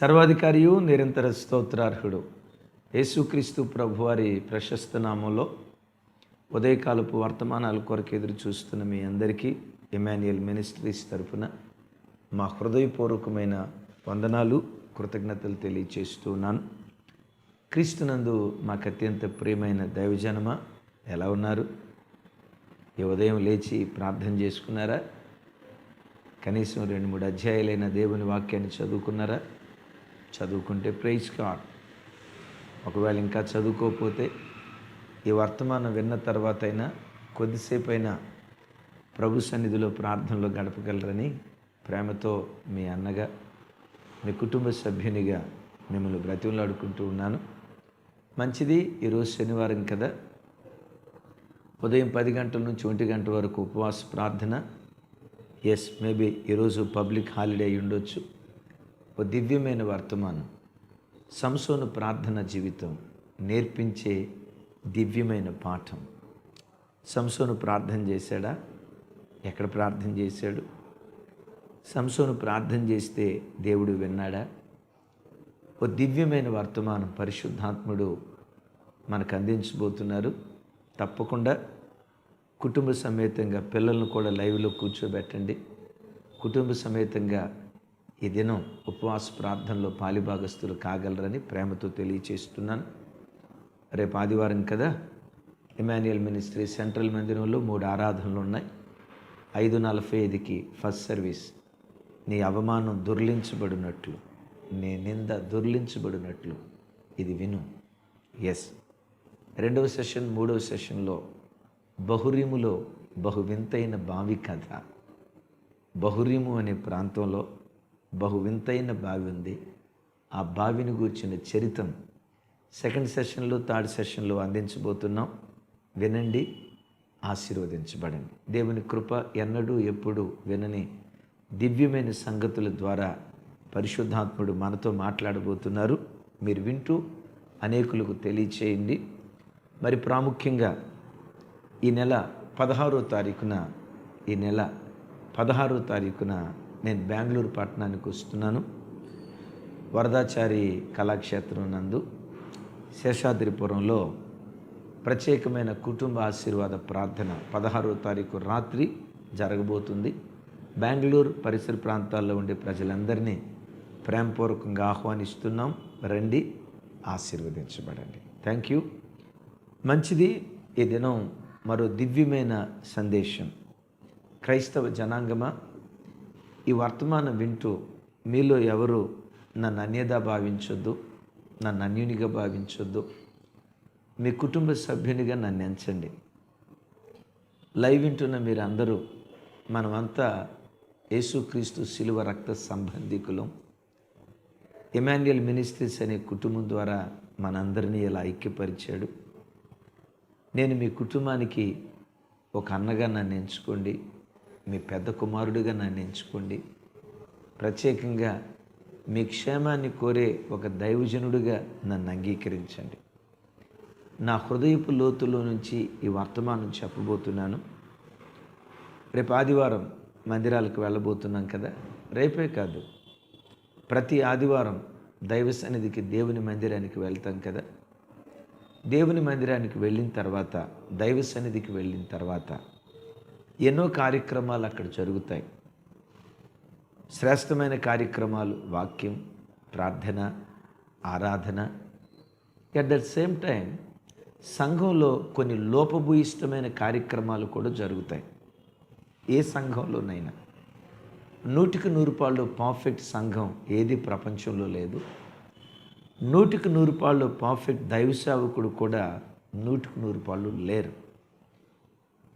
సర్వాధికారియు నిరంతర స్తోత్రార్హుడు. యేసుక్రీస్తు ప్రభువారి ప్రశస్త నామంలో ఉదయకాలపు వర్తమానాల కొరకు ఎదురు చూస్తున్న మీ అందరికీ ఎమాన్యుయల్ మినిస్ట్రీస్ తరఫున మా హృదయపూర్వకమైన వందనాలు కృతజ్ఞతలు తెలియచేస్తున్నాను క్రీస్తునందు మాకు అత్యంత ప్రియమైన దైవజనమ ఎలా ఉన్నారు? ఈ ఉదయం లేచి ప్రార్థన చేసుకున్నారా? కనీసం రెండు మూడు అధ్యాయులైన దేవుని వాక్యాన్ని చదువుకున్నారా? చదువుకుంటే ప్రైజ్ కార్డ్ ఒకవేళ ఇంకా చదువుకోకపోతే ఈ వర్తమానం విన్న తర్వాత అయినా కొద్దిసేపు అయినా ప్రభు సన్నిధిలో ప్రార్థనలో గడపగలరని ప్రేమతో మీ అన్నగా మీ కుటుంబ సభ్యునిగా మిమ్మల్ని బ్రతిమలాడుకుంటూ ఉన్నాను. మంచిది ఈరోజు శనివారం కదా. ఉదయం పది గంటల నుంచి ఒంటి గంట వరకు ఉపవాస ప్రార్థన. ఎస్ మేబీ ఈరోజు పబ్లిక్ హాలిడే ఉండొచ్చు ఓ దివ్యమైన వర్తమానం. సంసోను ప్రార్థన జీవితం నేర్పించే దివ్యమైన పాఠం. సంసోను ప్రార్థన చేశాడా? ఎక్కడ ప్రార్థన చేశాడు? సంసోను ప్రార్థన చేస్తే దేవుడు విన్నాడా? ఓ దివ్యమైన వర్తమానం పరిశుద్ధాత్ముడు మనకు అందించబోతున్నారు. తప్పకుండా కుటుంబ సమేతంగా పిల్లలను కూడా లైవ్లో కూర్చోబెట్టండి. కుటుంబ సమేతంగా ఈ దినం ఉపవాస ప్రార్థనలో పాలిభాగస్తులు కాగలరని ప్రేమతో తెలియచేస్తున్నాను. రేపు ఆదివారం కదా ఇమాన్యుయల్ మినిస్ట్రీ సెంట్రల్ మందిరంలో మూడు ఆరాధనలు ఉన్నాయి. ఐదు నలభై ఐదుకి ఫస్ట్ సర్వీస్. నీ అవమానం దుర్లించబడినట్లు నీ నింద దుర్లించబడినట్లు ఇది విను. ఎస్ రెండవ సెషన్ మూడవ సెషన్లో బహురీములో బహువింతైన బావి కథ. బహురీము అనే ప్రాంతంలో బహు వింతైన బావి ఉంది. ఆ బావిని గూర్చిన చరితం సెకండ్ సెషన్లో థర్డ్ సెషన్లో అందించబోతున్నాం. వినండి ఆశీర్వదించబడండి. దేవుని కృప ఎన్నడూ ఎప్పుడు వినని దివ్యమైన సంగతుల ద్వారా పరిశుద్ధాత్ముడు మనతో మాట్లాడబోతున్నారు. మీరు వింటూ అనేకులకు తెలియచేయండి. మరి ప్రాముఖ్యంగా ఈ నెల పదహారో తారీఖున ఈ నెల పదహారో తారీఖున నేను బెంగళూరు పట్టణానికి వస్తున్నాను. వరదాచారి కళాక్షేత్రం నందు శేషాద్రిపురంలో ప్రత్యేకమైన కుటుంబ ఆశీర్వాద ప్రార్థన పదహారో తారీఖు రాత్రి జరగబోతుంది. బెంగళూరు పరిసర ప్రాంతాల్లో ఉండే ప్రజలందరినీ ప్రేమపూర్వకంగా ఆహ్వానిస్తున్నాం. రండి ఆశీర్వదించబడండి. థ్యాంక్ యూ మంచిది ఈ దినం మరో దివ్యమైన సందేశం. క్రైస్తవ జనాంగమా? ఈ వర్తమానం వింటూ మీలో ఎవరు నన్ను అన్యదా భావించొద్దు నన్ను అన్యునిగా భావించొద్దు మీ కుటుంబ సభ్యునిగా నన్ను ఎంచండి. లైవ్ వింటున్న మీరు అందరూ మనమంతా యేసుక్రీస్తు శిలువ రక్త సంబంధికులం. ఎమాన్యుయల్ మినిస్ట్రీస్ అనే కుటుంబం ద్వారా మనందరినీ ఇలా ఐక్యపరిచాడు. నేను మీ కుటుంబానికి ఒక అన్నగా నన్ను ఎంచుకోండి. మీ పెద్ద కుమారుడిగా నన్ను ఎంచుకోండి. ప్రత్యేకంగా మీ క్షేమాన్ని కోరే ఒక దైవజనుడిగా నన్ను అంగీకరించండి. నా హృదయపు లోతులో నుంచి ఈ వర్తమానం చెప్పబోతున్నాను. రేపు ఆదివారం మందిరాలకు వెళ్ళబోతున్నాం కదా? రేపే కాదు. ప్రతి ఆదివారం దైవ సన్నిధికి దేవుని మందిరానికి వెళ్తాం కదా? దేవుని మందిరానికి వెళ్ళిన తర్వాత దైవ సన్నిధికి వెళ్ళిన తర్వాత ఎన్నో కార్యక్రమాలు అక్కడ జరుగుతాయి. శ్రేష్టమైన కార్యక్రమాలు వాక్యం ప్రార్థన ఆరాధన. అట్ ద సేమ్ టైం సంఘంలో కొన్ని లోపభూయిష్టమైన కార్యక్రమాలు కూడా జరుగుతాయి. ఏ సంఘంలోనైనా. నూటికి నూరు పాళ్ళు పర్ఫెక్ట్ సంఘం ఏది ప్రపంచంలో లేదు. నూటికి నూరు పాళ్ళు పర్ఫెక్ట్ దైవ సేవకుడు కూడా నూటికి నూరు పాళ్ళు లేరు.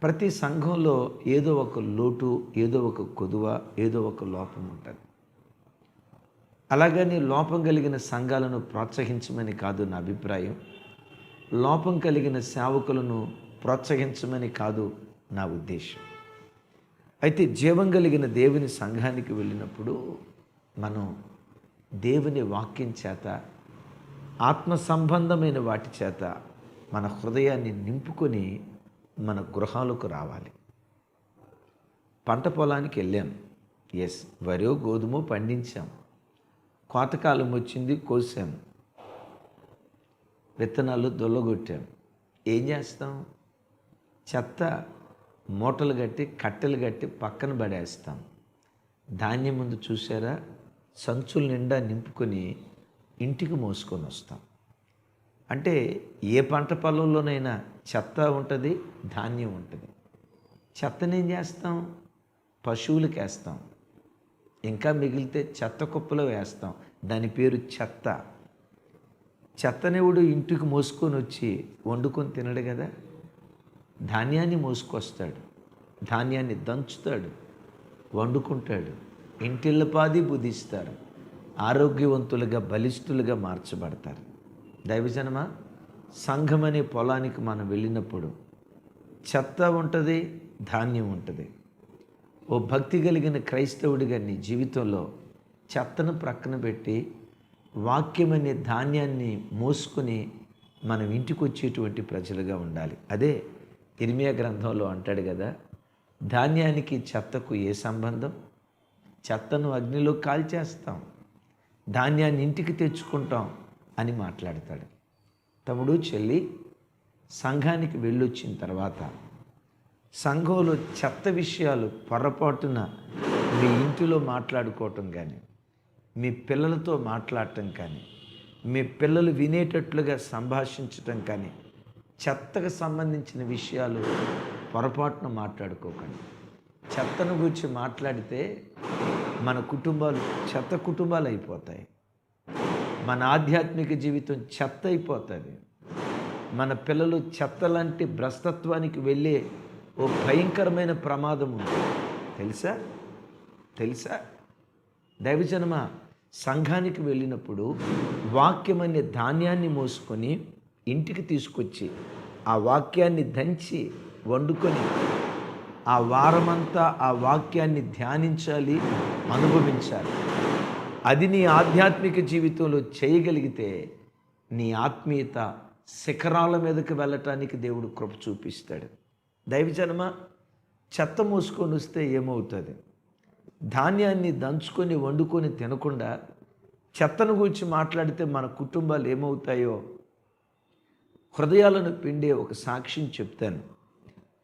ప్రతి సంఘంలో ఏదో ఒక లోటు ఏదో ఒక కొదువ ఏదో ఒక లోపం ఉంటుంది. అలాగని లోపం కలిగిన సంఘాలను ప్రోత్సహించమని కాదు నా అభిప్రాయం. లోపం కలిగిన సేవకులను ప్రోత్సహించమని కాదు నా ఉద్దేశం. అయితే జీవం కలిగిన దేవుని సంఘానికి వెళ్ళినప్పుడు మనం దేవుని వాక్యం చేత ఆత్మ సంబంధమైన వాటి చేత మన హృదయాన్ని నింపుకొని మన గృహాలకు రావాలి. పంట పొలానికి వెళ్ళాం. ఎస్ వరో గోధుమ పండించాం. కోతకాలం వచ్చింది కోసాం. విత్తనాలు దొల్లగొట్టాం. ఏం చేస్తాం? చెత్త మూటలు కట్టి కట్టెలు కట్టి పక్కన పడేస్తాం. ధాన్యం ముందు చూసారా? సంచుల నిండా నింపుకొని ఇంటికి మోసుకొని వస్తాం. అంటే ఏ పంట పొలంలోనైనా చెత్త ఉంటుంది ధాన్యం ఉంటుంది. చెత్తని ఏం చేస్తాం? పశువులకు వేస్తాం. ఇంకా మిగిలితే చెత్త కుప్పలో వేస్తాం. దాని పేరు చెత్త. చెత్తనివుడు ఇంటికి మోసుకొని వచ్చి వండుకొని తినడు కదా? ధాన్యాన్ని మోసుకొస్తాడు. ధాన్యాన్ని దంచుతాడు. వండుకుంటాడు. ఇంటిల్లపాది బుధిస్తారు ఆరోగ్యవంతులుగా బలిష్ఠులుగా మార్చబడతారు. దైవజనమా? సంఘం అనే పొలానికి మనం వెళ్ళినప్పుడు చెత్త ఉంటుంది ధాన్యం ఉంటుంది. ఓ భక్తి కలిగిన క్రైస్తవుడిగా నీ జీవితంలో చెత్తను ప్రక్కన పెట్టి వాక్యం అనే ధాన్యాన్ని మోసుకొని మనం ఇంటికి వచ్చేటువంటి ప్రజలుగా ఉండాలి. అదే ఇర్మియా గ్రంథంలో అంటాడు కదా ధాన్యానికి చెత్తకు ఏ సంబంధం? చెత్తను అగ్నిలో కాల్చేస్తాం ధాన్యాన్ని ఇంటికి తెచ్చుకుంటాం అని మాట్లాడతాడు. తమ్ముడు చెల్లి సంఘానికి వెళ్ళొచ్చిన తర్వాత సంఘంలో చెత్త విషయాలు పొరపాటున మీ ఇంటిలో మాట్లాడుకోవటం కానీ మీ పిల్లలతో మాట్లాడటం కానీ మీ పిల్లలు వినేటట్లుగా సంభాషించటం కానీ చెత్తకు సంబంధించిన విషయాలు పొరపాటున మాట్లాడుకోకండి. చెత్తను గురించి మాట్లాడితే మన కుటుంబాలు చెత్త కుటుంబాలు అయిపోతాయి. మన ఆధ్యాత్మిక జీవితం చెత్త అయిపోతుంది. మన పిల్లలు చెత్త లాంటి భ్రష్టత్వానికి వెళ్ళే ఓ భయంకరమైన ప్రమాదం ఉంది. తెలుసా? తెలుసా? దైవజనమ సంఘానికి వెళ్ళినప్పుడు వాక్యం అనే ధాన్యాన్ని మోసుకొని ఇంటికి తీసుకొచ్చి ఆ వాక్యాన్ని దంచి వండుకొని ఆ వారమంతా ఆ వాక్యాన్ని ధ్యానించాలి అనుభవించాలి. అది నీ ఆధ్యాత్మిక జీవితంలో చేయగలిగితే నీ ఆత్మీయత శిఖరాల మీదకి వెళ్ళటానికి దేవుడు కృప చూపిస్తాడు. దైవజనమ చెత్త మూసుకొని వస్తే ఏమవుతుంది? ధాన్యాన్ని దంచుకొని వండుకొని తినకుండా చెత్తను గురించి మాట్లాడితే మన కుటుంబాలు ఏమవుతాయో? హృదయాలను పిండే ఒక సాక్ష్యం చెప్తాను.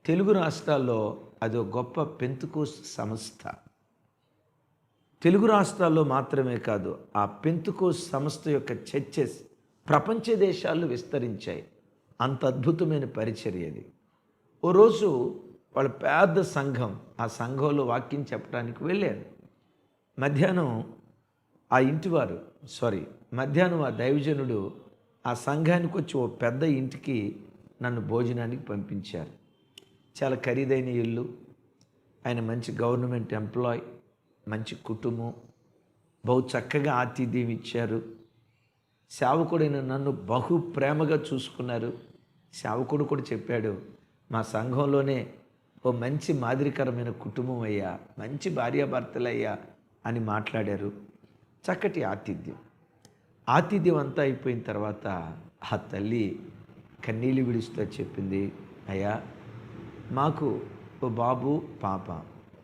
తెలుగు రాష్ట్రాల్లో అది ఒక గొప్ప పెంతుకోస్ సంస్థ. తెలుగు రాష్ట్రాల్లో మాత్రమే కాదు ఆ పెంతుకోస్ సంస్థ యొక్క చర్చెస్ ప్రపంచ దేశాల్లో విస్తరించాయి. అంత అద్భుతమైన పరిచర్య అది. ఓ రోజు వాళ్ళ పెద్ద సంఘం ఆ సంఘంలో వాక్యం చెప్పడానికి వెళ్ళారు. మధ్యాహ్నం ఆ ఇంటివారు సారీ మధ్యాహ్నం ఆ దైవజనుడు ఆ సంఘానికి వచ్చి ఓ పెద్ద ఇంటికి నన్ను భోజనానికి పంపించారు. చాలా ఖరీదైన ఇల్లు ఆయన మంచి గవర్నమెంట్ ఎంప్లాయ్ మంచి కుటుంబం. బహు చక్కగా ఆతిథ్యం ఇచ్చారు. సేవకుడైన నన్ను బహు ప్రేమగా చూసుకున్నారు. సేవకుడు కూడా చెప్పాడు మా సంఘంలోనే ఓ మంచి మాదిరికరమైన కుటుంబం అయ్యా మంచి భార్యాభర్తలయ్యా అని మాట్లాడారు. చక్కటి ఆతిథ్యం. ఆతిథ్యం అంతా అయిపోయిన తర్వాత ఆ తల్లి కన్నీళ్ళు విడుస్తూ చెప్పింది అయ్యా మాకు ఓ బాబు పాప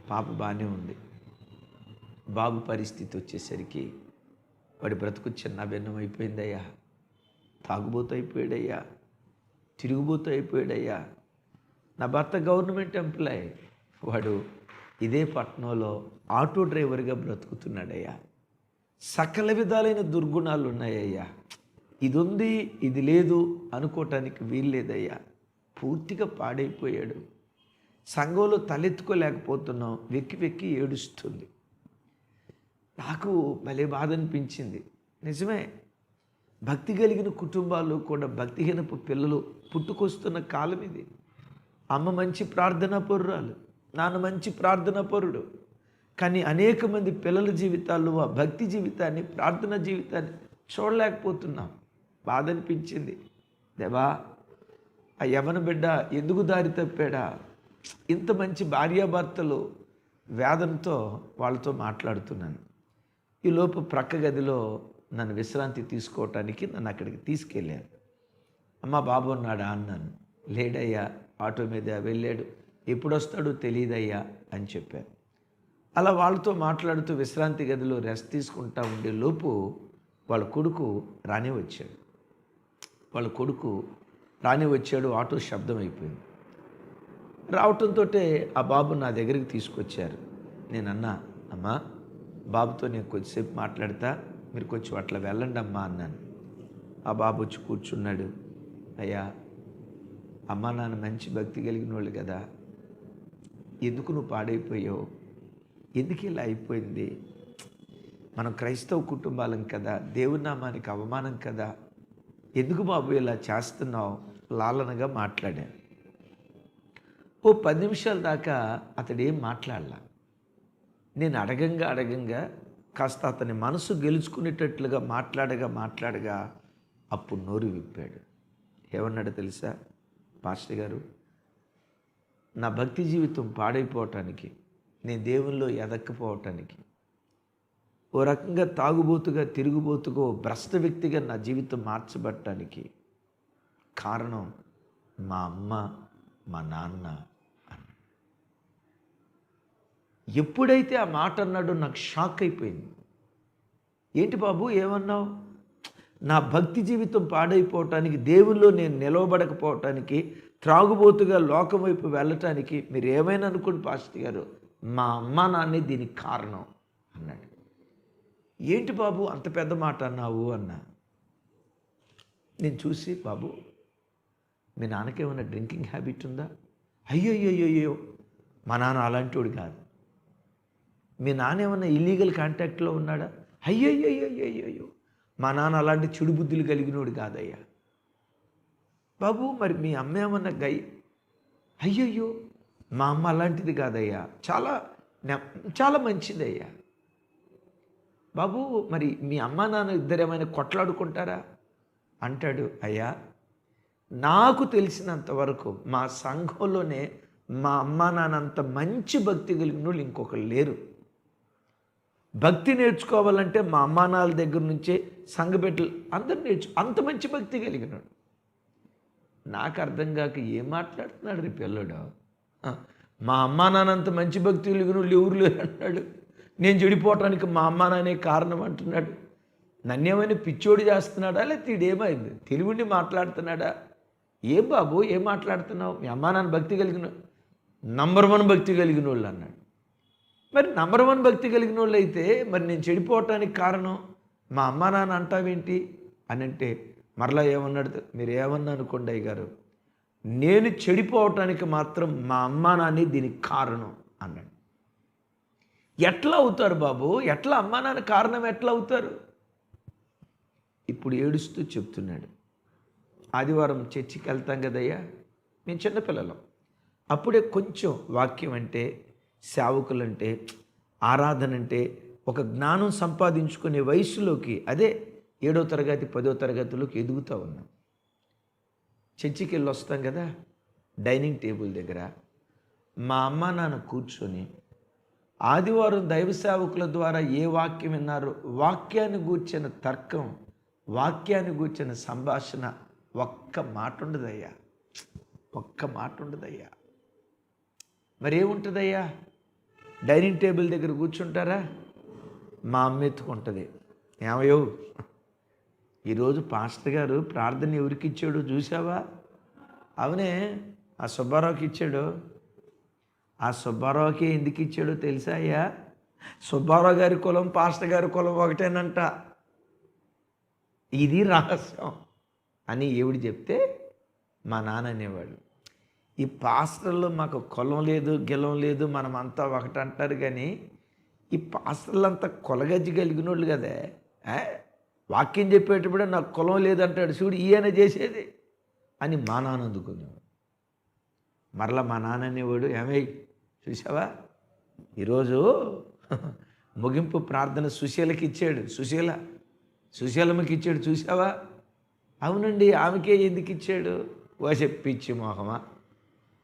పాప బాగానే ఉంది. బాబు పరిస్థితి వచ్చేసరికి వాడి బ్రతుకు చిన్న భిన్నం అయిపోయిందయ్యా. తాగుబోతు అయిపోయాడయ్యా. తిరుగుబోతు అయిపోయాడయ్యా. నా భర్త గవర్నమెంట్ ఎంప్లాయ్. వాడు ఇదే పట్టణంలో ఆటో డ్రైవర్గా బ్రతుకుతున్నాడయ్యా. సకల విధాలైన దుర్గుణాలు ఉన్నాయ్యా ఇది ఉంది ఇది లేదు అనుకోవటానికి వీల్లేదయ్యా పూర్తిగా పాడైపోయాడు. సంఘంలో తలెత్తుకోలేకపోతున్నాం. వెక్కి వెక్కి ఏడుస్తుంది. నాకు భలే బాధ అనిపించింది నిజమే. భక్తి కలిగిన కుటుంబాల్లో కూడా భక్తిహీనపు పిల్లలు పుట్టుకొస్తున్న కాలం ఇది. అమ్మ మంచి ప్రార్థనా పౌరురాలు నాన్న మంచి ప్రార్థనా పరుడు కానీ అనేక మంది పిల్లల జీవితాల్లో ఆ భక్తి జీవితాన్ని ప్రార్థన జీవితాన్ని చూడలేకపోతున్నాం. బాధ అనిపించింది దేవా ఆ యవన బిడ్డ ఎందుకు దారి తప్పాడా? ఇంత మంచి భార్యాభర్తలు వేదంతో వాళ్ళతో మాట్లాడుతున్నాను. ఈలోపు ప్రక్క గదిలో నన్ను విశ్రాంతి తీసుకోవటానికి నన్ను అక్కడికి తీసుకెళ్ళారు. అమ్మ బాబు ఉన్నాడా? అన్నాను. లేడయ్యా ఆటో మీద వెళ్ళాడు. ఎప్పుడు తెలియదయ్యా అని చెప్పారు అలా వాళ్ళతో మాట్లాడుతూ విశ్రాంతి గదిలో రెస్ట్ తీసుకుంటా ఉండే లోపు వాళ్ళ కొడుకు రానే వచ్చాడు. వాళ్ళ కొడుకు రాని వచ్చాడు ఆటో శబ్దం అయిపోయింది. రావటంతో ఆ బాబు నా దగ్గరికి తీసుకొచ్చారు. నేను అన్నా అమ్మా బాబుతో నేను కొద్దిసేపు మాట్లాడతా మీరు కొంచెం అట్లా వెళ్ళండి అమ్మా అన్నాను. ఆ బాబు వచ్చి కూర్చున్నాడు. అయ్యా అమ్మా నాన్న మంచి భక్తి కలిగిన వాళ్ళు కదా ఎందుకు నువ్వు పాడైపోయావు? ఎందుకు ఇలా అయిపోయింది? మనం క్రైస్తవ కుటుంబాలం కదా దేవుని నామానికి అవమానం కదా ఎందుకు బాబు ఇలా చేస్తున్నావు? లాలనగా మాట్లాడాను ఓ పది నిమిషాల దాకా అతడు ఏం మాట్లాడలా. నేను అడగంగా అడగంగా కాస్త అతని మనసు గెలుచుకునేటట్లుగా మాట్లాడగా మాట్లాడగా అప్పుడు నోరు విప్పాడు. ఏమన్నాడు తెలుసా? పాస్టర్ గారు నా భక్తి జీవితం పాడైపోవటానికి నేను దేవుల్లో ఎదక్కపోవటానికి ఓ రకంగా తాగుబోతుగా తిరుగుబోతుగా ఓ భ్రష్ట వ్యక్తిగా నా జీవితం మార్చబట్టడానికి కారణం మా అమ్మ మా నాన్న ఎప్పుడైతే ఆ మాట అన్నాడో నాకు షాక్ అయిపోయింది. ఏంటి బాబు ఏమన్నావు? నా భక్తి జీవితం పాడైపోవటానికి దేవుల్లో నేను నిలవబడకపోవటానికి త్రాగుబోతుగా లోకం వైపు వెళ్ళటానికి మీరు ఏమైనా అనుకోండి పాస్టర్ గారు మా అమ్మ నాన్నే దీనికి కారణం అన్నాడు. ఏంటి బాబు అంత పెద్ద మాట అన్నావు అన్నా? నేను చూసి బాబు మీ నాన్నకేమైనా డ్రింకింగ్ హ్యాబిట్ ఉందా? అయ్యో అయ్యో అయ్యో మా నాన్న అలాంటివాడు కాదు. మీ నాన్న ఏమన్నా ఇల్లీగల్ కాంటాక్ట్లో ఉన్నాడా? అయ్యయ్యో మా నాన్న అలాంటి చెడు బుద్ధులు కలిగినోడు కాదయ్యా. బాబు మరి మీ అమ్మ ఏమన్నా గై? అయ్యయ్యో మా అమ్మ అలాంటిది కాదయ్యా. చాలా నె- చాలా మంచిదయ్యా. బాబు మరి మీ అమ్మ నాన్న ఇద్దరు ఏమైనా కొట్లాడుకుంటారా? అంటాడు అయ్యా నాకు తెలిసినంత వరకు మా సంఘంలోనే మా అమ్మ నాన్న అంత మంచి భక్తి కలిగిన వాళ్ళు ఇంకొకరు లేరు. భక్తి నేర్చుకోవాలంటే మా అమ్మా నాన్న దగ్గర నుంచే సంఘబిడ్డలు అందరు నేర్చు అంత మంచి భక్తి కలిగినాడు నాకు అర్థం కాక ఏం మాట్లాడుతున్నాడు రే పిల్లడు? మా అమ్మా నాన్న అంత మంచి భక్తి కలిగిన ఎవరు లేరు అన్నాడు. నేను చెడిపోవటానికి మా అమ్మా నాన్నే కారణం అంటున్నాడు. నన్నేమైనా పిచ్చోడి చేస్తున్నాడా లేకపోతే ఈడేమైంది? తెలుగుని మాట్లాడుతున్నాడా? ఏం బాబు ఏం మాట్లాడుతున్నావు? మీ అమ్మా నాన్న భక్తి కలిగిన నంబర్ వన్ భక్తి కలిగిన వాళ్ళు అన్నాడు. మరి నంబర్ వన్ భక్తి కలిగిన వాళ్ళు అయితే మరి నేను చెడిపోవటానికి కారణం మా అమ్మ నాన్న అంటావేంటి? అని అంటే మరలా ఏమన్నాడు మీరు ఏమన్నా అనుకోండి అయ్యగారు నేను చెడిపోవటానికి మాత్రం మా అమ్మ నాన్నే దీనికి కారణం అన్నాడు. ఎట్లా అవుతారు బాబు? ఎట్లా అమ్మా నాన్న కారణం ఎట్లా అవుతారు? ఇప్పుడు ఏడుస్తూ చెప్తున్నాడు. ఆదివారం చర్చికి వెళ్తాం కదయ్యా మేము చిన్నపిల్లలం. అప్పుడే కొంచెం వాక్యం అంటే సేవకులంటే ఆరాధన అంటే ఒక జ్ఞానం సంపాదించుకునే వయసులోకి అదే ఏడో తరగతి పదో తరగతిలోకి ఎదుగుతూ ఉన్నాం. చర్చికి వెళ్ళి వస్తాం కదా డైనింగ్ టేబుల్ దగ్గర. మా అమ్మ నాన్న కూర్చొని ఆదివారం దైవ సేవకుల ద్వారా ఏ వాక్యం విన్నారో వాక్యాన్ని గూర్చిన తర్కం వాక్యాన్ని గూర్చిన సంభాషణ ఒక్క మాట ఉండదయ్యా ఒక్క మాట ఉండదయ్యా మరి ఏముంటుందయ్యా డైనింగ్ టేబుల్ దగ్గర కూర్చుంటారా? మా అమ్మ ఎత్తుకుంటుంది. ఏమయ్యో? ఈరోజు పాస్టర్ గారు ప్రార్థన ఎవరికి ఇచ్చాడు చూసావా అవునే ఆ సుబ్బారావుకి ఇచ్చాడు. ఆ సుబ్బారావుకి ఎందుకు ఇచ్చాడో తెలుసా అయ్యా? సుబ్బారావు గారి కులం పాస్టర్ గారి కులం ఒకటేనంట. ఇది రహస్యం అని ఏవిడు చెప్తే మా నాన్న అనేవాడు. ఈ పాస్టర్లు మాకు కులం లేదు గిలం లేదు మనం అంతా ఒకటి అంటారు కానీ ఈ పాస్టర్లు అంతా కొలగజ్జి కలిగిన వాళ్ళు కదే వాక్యం చెప్పేటప్పుడే నాకు కులం లేదంటాడు. చూడు ఈయన చేసేది అని మా నాన్న అందుకునేవాడు. మరలా మా నాన్న అనేవాడు ఏమై చూసావా ఈరోజు ముగింపు ప్రార్థన సుశీలకి ఇచ్చాడు. సుశీల సుశీలమ్మకి ఇచ్చాడు. చూసావా అవునండి ఆమెకే ఎందుకు ఇచ్చాడు? ఓ చెప్పిచ్చి మోహమా?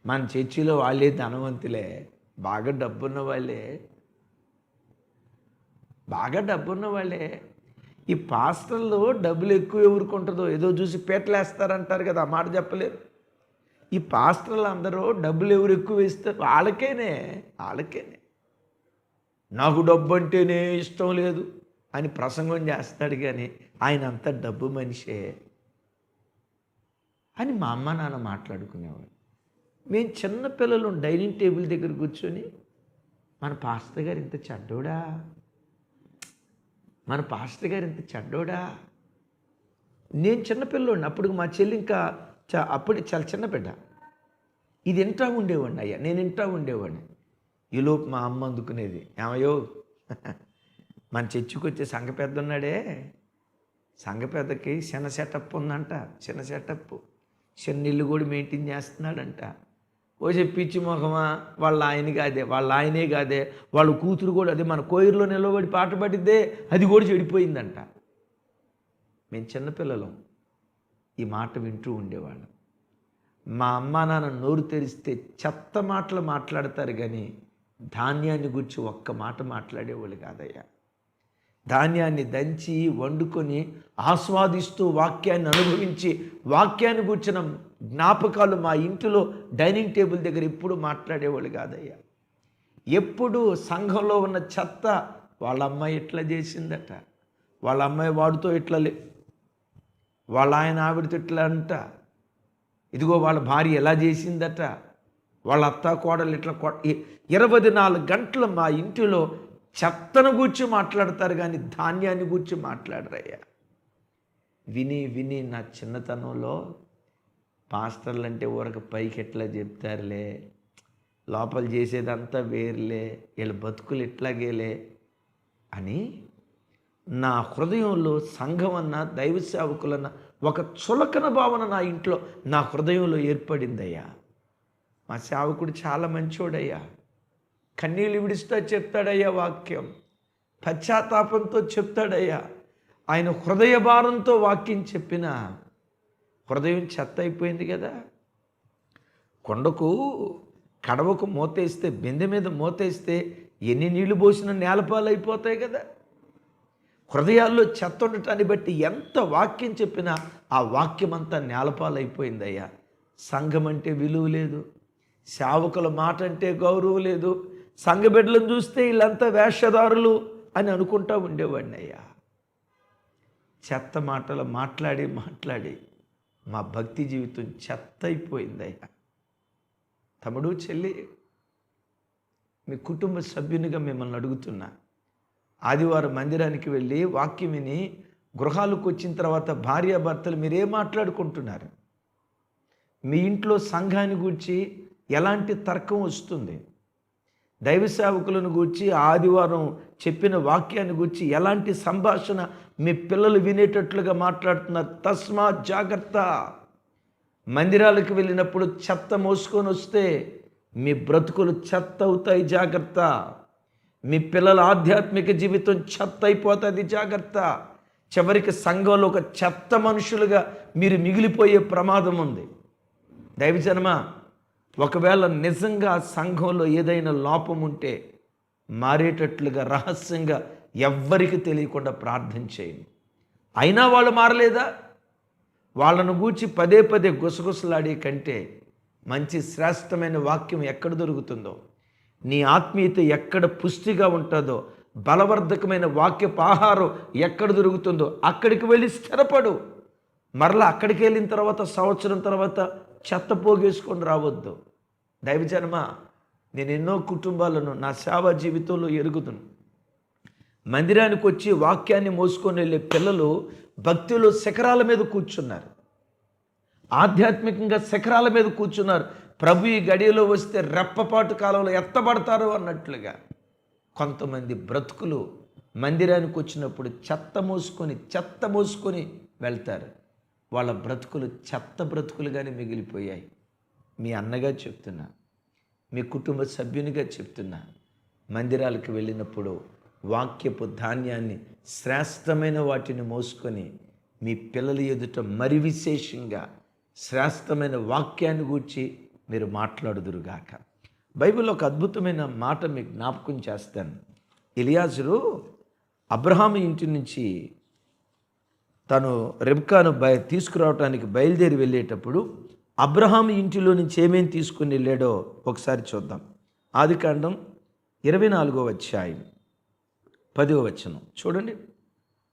మన చర్చిలో వాళ్ళే ధనవంతులే. బాగా డబ్బున్న వాళ్ళే. బాగా డబ్బున్న వాళ్ళే. ఈ పాస్టర్లు డబ్బులు ఎక్కువ ఎవరుకుంటుందో ఏదో చూసి పేటలేస్తారంటారు కదా ఆ మాట చెప్పలేరు. ఈ పాస్టర్లు అందరూ డబ్బులు ఎవరు ఎక్కువ ఇస్తారు వాళ్ళకేనే వాళ్ళకేనే. నాకు డబ్బు అంటేనే ఇష్టం లేదు అని ప్రసంగం చేస్తాడు కానీ ఆయన అంత డబ్బు మనిషే అని మా అమ్మ నాన్న మాట్లాడుకునేవాడు మేము చిన్న పిల్లలు డైనింగ్ టేబుల్ దగ్గర కూర్చొని మన పాస్టర్ గారు ఇంత చెడ్డోడా? మన పాస్టర్ గారు ఇంత చెడ్డోడా? నేను చిన్నపిల్లోడిని అప్పుడు మా చెల్లి ఇంకా చ అప్పుడు చాలా చిన్న బిడ్డ. ఇది ఇంటా ఉండేవాడిని అయ్యా నేను ఇంటా ఉండేవాడిని. ఈలోపు మా అమ్మ అందుకునేది ఏమయ్యో? మన చర్చికి వచ్చే సంఘ పెద్ద ఉన్నాడే. సంఘ పెద్దకి చిన్న సెటప్ ఉందంట చిన్న సెటప్. చిన్న ఇల్లు కూడా మెయింటైన్ చేస్తున్నాడంట. ఓ పిచ్చి మొహమా? వాళ్ళ ఆయన కాదే వాళ్ళ ఆయనే కాదే వాళ్ళ కూతురు కూడా అదే మన కోయిర్లో నిలబడి పాట పడిద్దే అది కూడా చెడిపోయిందంట. మేము చిన్నపిల్లలం ఈ మాట వింటూ ఉండేవాళ్ళం. మా అమ్మ నాన్న నోరు తెరిస్తే చెత్త మాటలు మాట్లాడతారు కానీ ధాన్యాన్ని గురించి ఒక్క మాట మాట్లాడేవాళ్ళు కాదయ్యా. ధాన్యాన్ని దంచి వండుకొని ఆస్వాదిస్తూ వాక్యాన్ని అనుభవించి వాక్యాన్ని కూర్చిన జ్ఞాపకాలు మా ఇంటిలో డైనింగ్ టేబుల్ దగ్గర ఎప్పుడు మాట్లాడేవాళ్ళు కాదయ్యా. ఎప్పుడు సంఘంలో ఉన్న చెత్త వాళ్ళ అమ్మాయి ఇట్లా చేసిందట వాళ్ళ అమ్మాయి వాడితో ఇట్లా లే వాళ్ళ ఆయన ఆవిడతో ఇట్లా అంట ఇదిగో వాళ్ళ భార్య ఎలా చేసిందట వాళ్ళ అత్త కోడలు ఇట్లా కొ ఇరవై నాలుగు గంటలు మా ఇంటిలో చెత్తను గూర్చి మాట్లాడతారు కానీ ధాన్యాన్ని గూర్చి మాట్లాడరయ్యా. విని విని నా చిన్నతనంలో పాస్టర్లు అంటే ఊరక పైకి ఎట్లా చెప్తారులే. లోపల చేసేదంతా వేరులే. వీళ్ళ బతుకులు ఇట్లాగేలే అని నా హృదయంలో సంఘం దైవ సేవకులన్న ఒక చులకన భావన నా ఇంట్లో నా హృదయంలో ఏర్పడిందయ్యా. మా సేవకుడు చాలా మంచోడయ్యా. కన్నీళ్ళు విడిస్తా చెప్తాడయ్యా వాక్యం. పశ్చాత్తాపంతో చెప్తాడయ్యా. ఆయన హృదయ భారంతో వాక్యం చెప్పిన హృదయం చెత్త అయిపోయింది కదా. కొండకు కడవకు మూతేస్తే బిందె మీద మూతేస్తే ఎన్ని నీళ్ళు పోసినా నేలపాలు అయిపోతాయి కదా. హృదయాల్లో చెత్త ఉండటాన్ని బట్టి ఎంత వాక్యం చెప్పినా ఆ వాక్యం అంతా నేలపాలైపోయిందయ్యా సంఘం అంటే విలువ లేదు. సేవకుల మాట అంటే గౌరవం లేదు. సంఘ బిడ్డలను చూస్తే వీళ్ళంతా వేషధారులు అని అనుకుంటా ఉండేవాడిని అయ్యా చెత్త మాటలు మాట్లాడి మాట్లాడి మా భక్తి జీవితం చెత్త అయిపోయిందయ్యా తమ్ముడు చెల్లి మీ కుటుంబ సభ్యునిగా మిమ్మల్ని అడుగుతున్నా. ఆదివారం మందిరానికి వెళ్ళి వాక్యం విని గృహాలకు వచ్చిన తర్వాత భార్యాభర్తలు మీరేం మాట్లాడుకుంటున్నారు? మీ ఇంట్లో సంఘాన్ని గూర్చి ఎలాంటి తర్కం వస్తుంది? దైవ సేవకులను గూర్చి ఆదివారం చెప్పిన వాక్యాన్ని గూర్చి ఎలాంటి సంభాషణ మీ పిల్లలు వినేటట్లుగా మాట్లాడుతున్నారు తస్మా జాగ్రత్త. మందిరాలకు వెళ్ళినప్పుడు చెత్త మోసుకొని వస్తే మీ బ్రతుకులు చెత్త అవుతాయి జాగ్రత్త. మీ పిల్లల ఆధ్యాత్మిక జీవితం చెత్త అయిపోతుంది జాగ్రత్త. చివరికి సంఘంలో ఒక చెత్త మనుషులుగా మీరు మిగిలిపోయే ప్రమాదం ఉంది. దైవజనమ ఒకవేళ నిజంగా సంఘంలో ఏదైనా లోపం ఉంటే మారేటట్లుగా రహస్యంగా ఎవ్వరికి తెలియకుండా ప్రార్థన చేయండి. అయినా వాళ్ళు మారలేదా? వాళ్ళను గూర్చి పదే పదే గుసగుసలాడే కంటే మంచి శ్రేష్టమైన వాక్యం ఎక్కడ దొరుకుతుందో నీ ఆత్మీయత ఎక్కడ పుష్టిగా ఉంటుందో బలవర్ధకమైన వాక్యపు ఆహారం ఎక్కడ దొరుకుతుందో అక్కడికి వెళ్ళి స్థిరపడు. మరలా అక్కడికి వెళ్ళిన తర్వాత సంవత్సరం తర్వాత చెత్త పోగేసుకొని రావద్దు. దైవజనమ నేను ఎన్నో కుటుంబాలను నా సేవా జీవితంలో ఎరుగుతున్నాను మందిరానికి వచ్చి వాక్యాన్ని మోసుకొని వెళ్ళే పిల్లలు భక్తిలో శిఖరాల మీద కూర్చున్నారు. ఆధ్యాత్మికంగా శిఖరాల మీద కూర్చున్నారు. ప్రభు ఈ గడియలో వస్తే రెప్పపాటు కాలంలో ఎత్తబడతారు అన్నట్లుగా కొంతమంది బ్రతుకులు మందిరానికి వచ్చినప్పుడు చెత్త మోసుకొని చెత్త మోసుకొని వెళ్తారు. వాళ్ళ బ్రతుకులు చెత్త బ్రతుకులుగానే మిగిలిపోయాయి. మీ అన్నగా చెప్తున్నా మీ కుటుంబ సభ్యునిగా చెప్తున్నా మందిరాలకు వెళ్ళినప్పుడు వాక్యపు ధాన్యాన్ని శ్రేష్టమైన వాటిని మోసుకొని మీ పిల్లల ఎదుట మరి విశేషంగా శ్రేష్టమైన వాక్యాన్ని గూర్చి మీరు మాట్లాడుదురుగాక. బైబిల్ ఒక అద్భుతమైన మాట మీకు జ్ఞాపకం చేస్తాను. ఇలియాజులు అబ్రహాం ఇంటి నుంచి తను రెబ్కాను బయ తీసుకురావటానికి బయలుదేరి వెళ్ళేటప్పుడు అబ్రహాం ఇంటిలో నుంచి ఏమేమి తీసుకుని వెళ్ళాడో ఒకసారి చూద్దాం. ఆదికాండం ఇరవై నాలుగో అధ్యాయం. పదివ వచనం. చూడండి.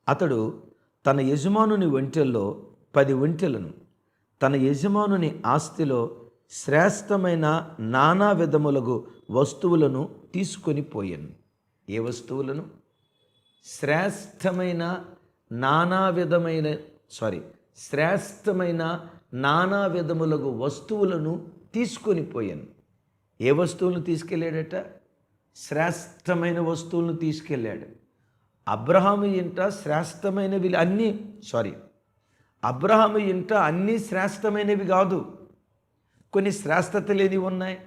అతడు తన యజమానుని ఒంటెల్లో పది ఒంటెలను తన యజమానుని ఆస్తిలో శ్రేష్టమైన నానా విధములగు వస్తువులను తీసుకొని పోయాను. ఏ వస్తువులను? శ్రేష్టమైన నానా విధమైన సారీ శ్రేష్టమైన నానా విధములకు వస్తువులను తీసుకొని పోయాను. ఏ వస్తువులను తీసుకెళ్ళాడట? శ్రేష్టమైన వస్తువులను తీసుకెళ్ళాడు. అబ్రహాము ఇంట శ్రేష్టమైనవి అన్నీ సారీ అబ్రహాము ఇంట అన్నీ శ్రేష్టమైనవి కాదు. కొన్ని శ్రేష్టత లేనివి ఉన్నాయి.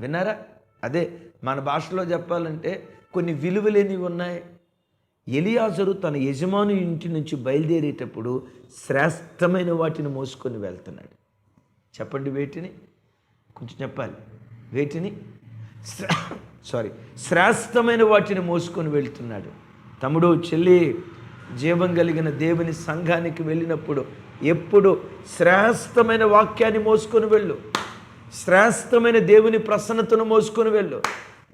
విన్నారా? అదే మన భాషలో చెప్పాలంటే కొన్ని విలువలేనివి ఉన్నాయి. ఎలియాజరు తన యజమాను ఇంటి నుంచి బయలుదేరేటప్పుడు శ్రేష్టమైన వాటిని మోసుకొని వెళ్తున్నాడు. చెప్పండి వేటిని? కొంచెం చెప్పాలి. వేటిని? సారీ శ్రేష్టమైన వాటిని మోసుకొని వెళ్తున్నాడు. తమ్ముడు చెల్లి జీవం కలిగిన దేవుని సంఘానికి వెళ్ళినప్పుడు ఎప్పుడు శ్రేష్టమైన వాక్యాన్ని మోసుకొని వెళ్ళు. శ్రేష్టమైన దేవుని ప్రసన్నతను మోసుకొని వెళ్ళు.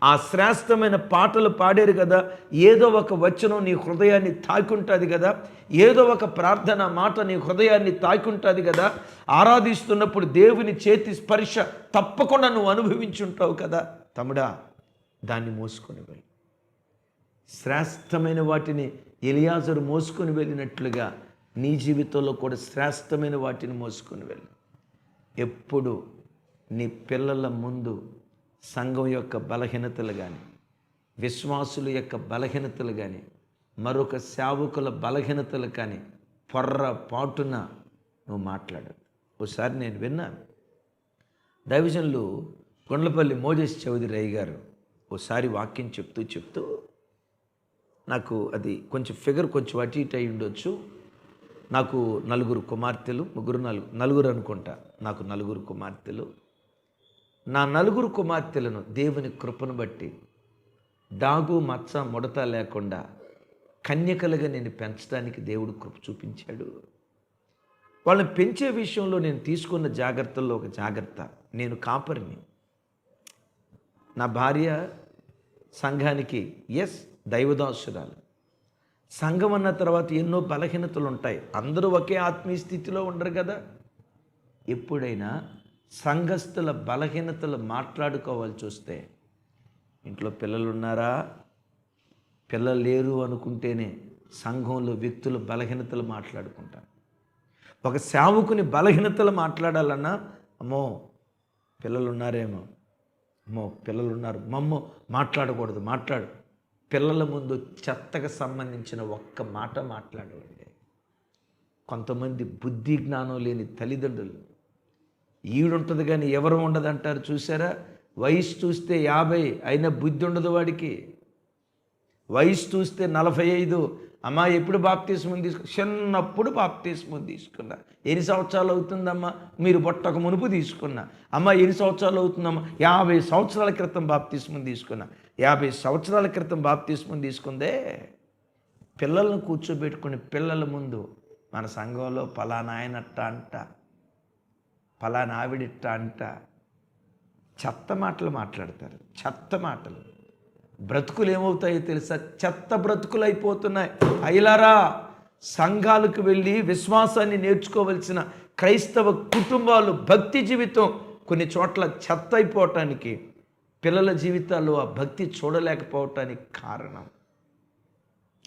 ఆ శ్రేష్టమైన పాటలు పాడారు కదా ఏదో ఒక వచనం నీ హృదయాన్ని తాకుంటుంది కదా ఏదో ఒక ప్రార్థన మాట నీ హృదయాన్ని తాకుంటుంది కదా ఆరాధిస్తున్నప్పుడు దేవుని చేతి స్పర్శ తప్పకుండా నువ్వు అనుభవించుంటావు కదా. తమ్ముడా దాన్ని మోసుకొని వెళ్ళు. శ్రేష్టమైన వాటిని ఎలియాజరు మోసుకొని వెళ్ళినట్లుగా నీ జీవితంలో కూడా శ్రేష్టమైన వాటిని మోసుకొని వెళ్ళు. ఎప్పుడు నీ పిల్లల ముందు సంఘం యొక్క బలహీనతలు కానీ విశ్వాసుల యొక్క బలహీనతలు కానీ మరొక సేవకుల బలహీనతలు కానీ పొర్ర పాటున నువ్వు మాట్లాడదు ఒకసారి నేను విన్నాను. డైవిజన్లు కొండలపల్లి మోజేష్ చౌదరి అయ్య గారు ఒకసారి వాక్యం చెప్తూ చెప్తూ నాకు అది కొంచెం ఫిగర్ కొంచెం అటు ఇటు అయి ఉండొచ్చు. నాకు నలుగురు కుమార్తెలు ముగ్గురు నలుగు నలుగురు అనుకుంటా. నాకు నలుగురు కుమార్తెలు. నా నలుగురు కుమార్తెలను దేవుని కృపను బట్టి డాగు మచ్చ ముడత లేకుండా కన్యకలుగా నేను పెంచడానికి దేవుడు కృప చూపించాడు. వాళ్ళని పెంచే విషయంలో నేను తీసుకున్న జాగ్రత్తల్లో ఒక జాగ్రత్త. నేను కాపరిని. నా భార్య సంఘానికి ఎస్ దైవదాసురాలు. సంఘం అన్న తర్వాత ఎన్నో బలహీనతలు ఉంటాయి అందరూ ఒకే ఆత్మీయ స్థితిలో ఉండరు కదా. ఎప్పుడైనా సంఘస్థుల బలహీనతలు మాట్లాడుకోవాల్సి వస్తే ఇంట్లో పిల్లలు ఉన్నారా పిల్లలు లేరు అనుకుంటేనే సంఘంలో వ్యక్తుల బలహీనతలు మాట్లాడుకుంటారు. ఒక సేవకుని బలహీనతలు మాట్లాడాలన్నా అమ్మో పిల్లలు ఉన్నారేమో అమ్మో పిల్లలు ఉన్నారు మమ్మో మాట్లాడకూడదు మాట్లాడు. పిల్లల ముందు చెత్తకు సంబంధించిన ఒక్క మాట మాట్లాడవండి. కొంతమంది బుద్ధి జ్ఞానం లేని తల్లిదండ్రులు. ఈడుంటుంది కానీ ఎవరు ఉండదు అంటారు చూసారా? వయసు చూస్తే యాభై అయినా బుద్ధి ఉండదు వాడికి. వయసు చూస్తే నలభై ఐదు అమ్మా ఎప్పుడు బాప్తీస్మం తీసుకు? చిన్నప్పుడు బాప్తీస్మం తీసుకున్నా. ఎన్ని సంవత్సరాలు అవుతుందమ్మా? మీరు బొట్టక మునుపు తీసుకున్నా. అమ్మ ఎన్ని సంవత్సరాలు అవుతుందమ్మా? యాభై సంవత్సరాల క్రితం బాప్తీస్మం తీసుకున్నా. యాభై సంవత్సరాల క్రితం బాప్తీస్మం తీసుకుందే. పిల్లలను కూర్చోబెట్టుకుని పిల్లల ముందు మన సంఘంలో పలానా ఆయనట్ట అంట పలానా ఆవిడిట్ట అంట చెత్త మాటలు మాట్లాడతారు. చెత్త మాటలు. బ్రతుకులు ఏమవుతాయో తెలుసా? చెత్త బ్రతుకులు అయిపోతున్నాయి అయిలారా సంఘాలకు వెళ్ళి విశ్వాసాన్ని నేర్చుకోవలసిన క్రైస్తవ కుటుంబాలు భక్తి జీవితం కొన్ని చోట్ల చెత్త అయిపోవటానికి పిల్లల జీవితాల్లో ఆ భక్తి చూడలేకపోవటానికి కారణం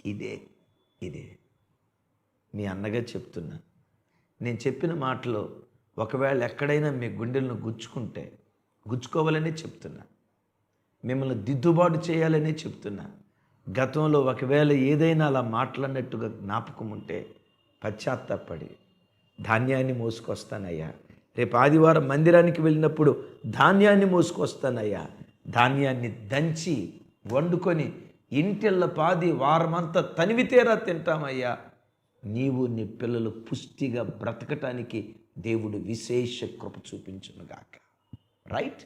ఇదే ఇదే. మీ అన్నగా చెప్తున్నా నేను చెప్పిన మాటలో ఒకవేళ ఎక్కడైనా మీ గుండెలను గుచ్చుకుంటే గుచ్చుకోవాలనే చెప్తున్నా. మిమ్మల్ని దిద్దుబాటు చేయాలనే చెప్తున్నా. గతంలో ఒకవేళ ఏదైనా అలా మాట్లాడినట్టుగా జ్ఞాపకం ఉంటే పశ్చాత్తాపడి ధాన్యాన్ని మోసుకొస్తానయ్యా. రేపు ఆదివారం మందిరానికి వెళ్ళినప్పుడు ధాన్యాన్ని మోసుకొస్తానయ్యా. ధాన్యాన్ని దంచి వండుకొని ఇంటిళ్ళ పాది వారమంతా తనివితేరా తింటామయ్యా. నీవు నీ పిల్లలు పుష్టిగా బ్రతకటానికి దేవుడు విశేష కృప చూపించునుగాక. రైట్?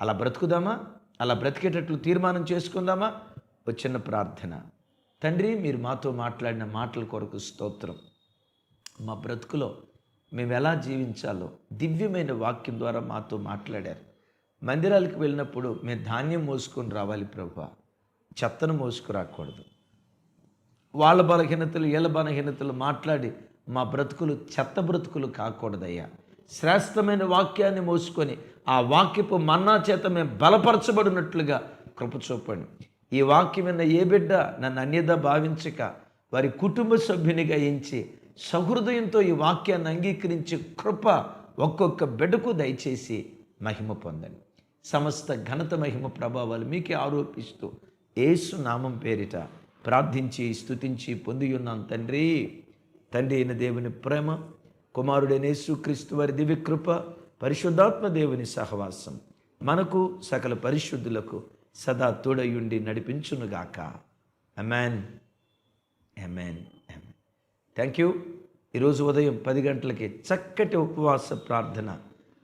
అలా బ్రతుకుదామా? అలా బ్రతికేటట్లు తీర్మానం చేసుకుందామా? ఒక చిన్న ప్రార్థన. తండ్రి మీరు మాతో మాట్లాడిన మాటల కొరకు స్తోత్రం. మా బ్రతుకులో మేము ఎలా జీవించాలో దివ్యమైన వాక్యం ద్వారా మాతో మాట్లాడారు. మందిరాలకు వెళ్ళినప్పుడు మేము ధాన్యం మోసుకొని రావాలి ప్రభు. చెత్తను మోసుకురాకూడదు. వాళ్ళ బలహీనతలు వీళ్ళ బలహీనతలు మాట్లాడి మా బ్రతుకులు చెత్త బ్రతుకులు కాకూడదయ్యా. శ్రేష్టమైన వాక్యాన్ని మోసుకొని ఆ వాక్యపు మన్నా చేత మేము బలపరచబడినట్లుగా కృప చూపండి. ఈ వాక్యం విన్న ఏ బిడ్డ నన్ను అన్యద భావించక వారి కుటుంబ సభ్యునిగా ఎంచి సహృదయంతో ఈ వాక్యాన్ని అంగీకరించి కృప ఒక్కొక్క బిడ్డకు దయచేసి మహిమ పొందండి. సమస్త ఘనత మహిమ ప్రభావాలు మీకే ఆరోపిస్తూ ఏసు నామం పేరిట ప్రార్థించి స్తుతించి పొంది ఉన్నాం తండ్రి. తండ్రి అయిన దేవుని ప్రేమ కుమారుడైన యేసుక్రీస్తు వారి దివ్యకృప పరిశుద్ధాత్మ దేవుని సహవాసం. మనకు సకల పరిశుద్ధులకు సదా తోడయుండి నడిపించునుగాక. Amen amen amen thank you ఈరోజు ఉదయం పది గంటలకి చక్కటి ఉపవాస ప్రార్థన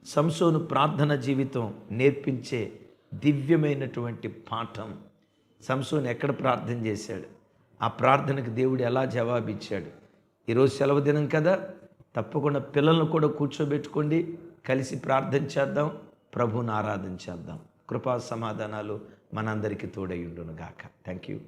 సంసోను ప్రార్థన జీవితం నేర్పించే దివ్యమైనటువంటి పాఠం. సంసోను ఎక్కడ ప్రార్థన చేశాడు? ఆ ప్రార్థనకు దేవుడు ఎలా జవాబిచ్చాడు? ఈరోజు సెలవు దినం కదా. తప్పకుండా పిల్లలను కూడా కూర్చోబెట్టుకోండి. కలిసి ప్రార్థన చేద్దాం ప్రభుని ఆరాధన చేద్దాం. కృపా సమాధానాలు మనందరికీ తోడై ఉండును గాక థ్యాంక్ యూ